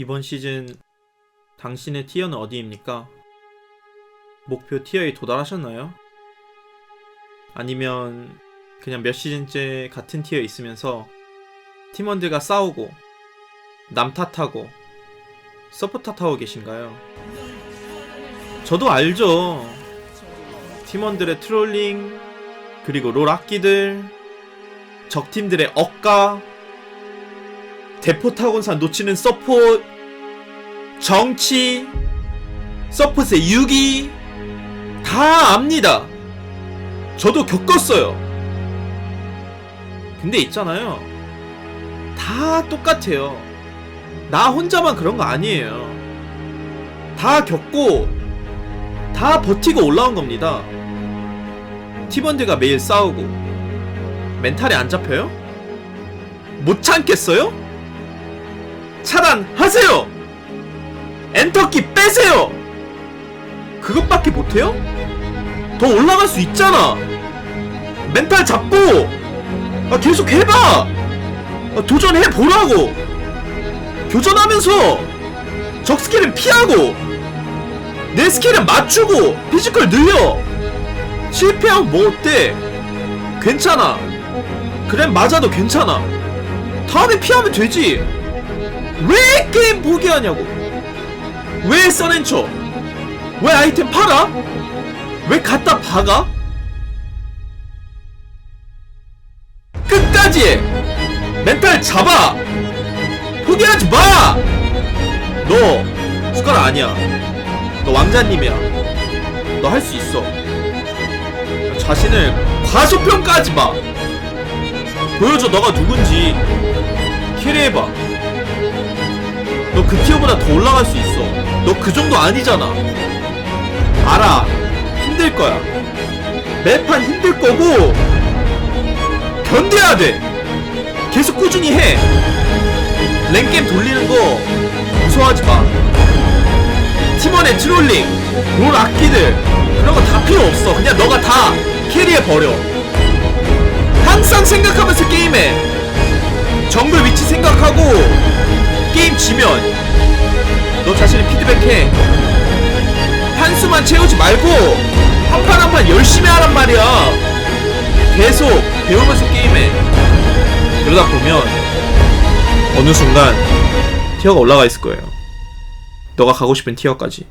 이번 시즌 당신의 티어는 어디입니까? 목표 티어에 도달하셨나요? 아니면 그냥 몇 시즌째 같은 티어에 있으면서 팀원들과 싸우고 남 탓하고 서포 탓하고 계신가요? 저도 알죠. 팀원들의 트롤링 그리고 롤 악기들 적팀들의 억까 대포타곤산 놓치는 서폿 정치 서폿의 유기 다 압니다. 저도 겪었어요. 근데 있잖아요. 다 똑같아요. 나 혼자만 그런 거 아니에요. 다 겪고 다 버티고 올라온 겁니다. 팀원들과 매일 싸우고. 멘탈이 안 잡혀요? 못 참겠어요? 차단하세요! 엔터키 빼세요! 그것밖에 못해요? 더 올라갈 수 있잖아! 멘탈 잡고! 아, 계속 해봐! 아, 도전해보라고! 교전하면서! 적 스킬은 피하고! 내 스킬은 맞추고! 피지컬 늘려! 실패하면 뭐 어때? 괜찮아! 그래 맞아도 괜찮아! 다음에 피하면 되지! 왜 게임 포기하냐고? 왜 써낸쳐 왜 아이템 팔아? 왜 갖다 박아? 끝까지 해 멘탈 잡아! 포기하지 마너 숟가락 아니야. 너 왕자님이야. 너 할 수 있어. 자신을 과소평가하지 마. 보여줘 너가 누군지. 캐리해봐. 너 그 티어보다 더 올라갈 수 있어. 너 그 정도 아니잖아. 알아. 힘들 거야. 매판 힘들 거고, 견뎌야 돼. 계속 꾸준히 해. 랭게임 돌리는 거 무서워하지 마. 팀원의 트롤링, 롤 악기들, 그런 거 다 필요 없어. 그냥 너가 다 캐리해 버려. 항상 생각하면서 게임해. 정글 위치 생각하고, 게임 지면 너 피드백해. 한수만 채우지 말고 한 판 한 판 열심히 하란 말이야. 계속 배우면서 게임해. 그러다 보면 어느 순간 티어가 올라가 있을 거예요. 너가 가고 싶은 티어까지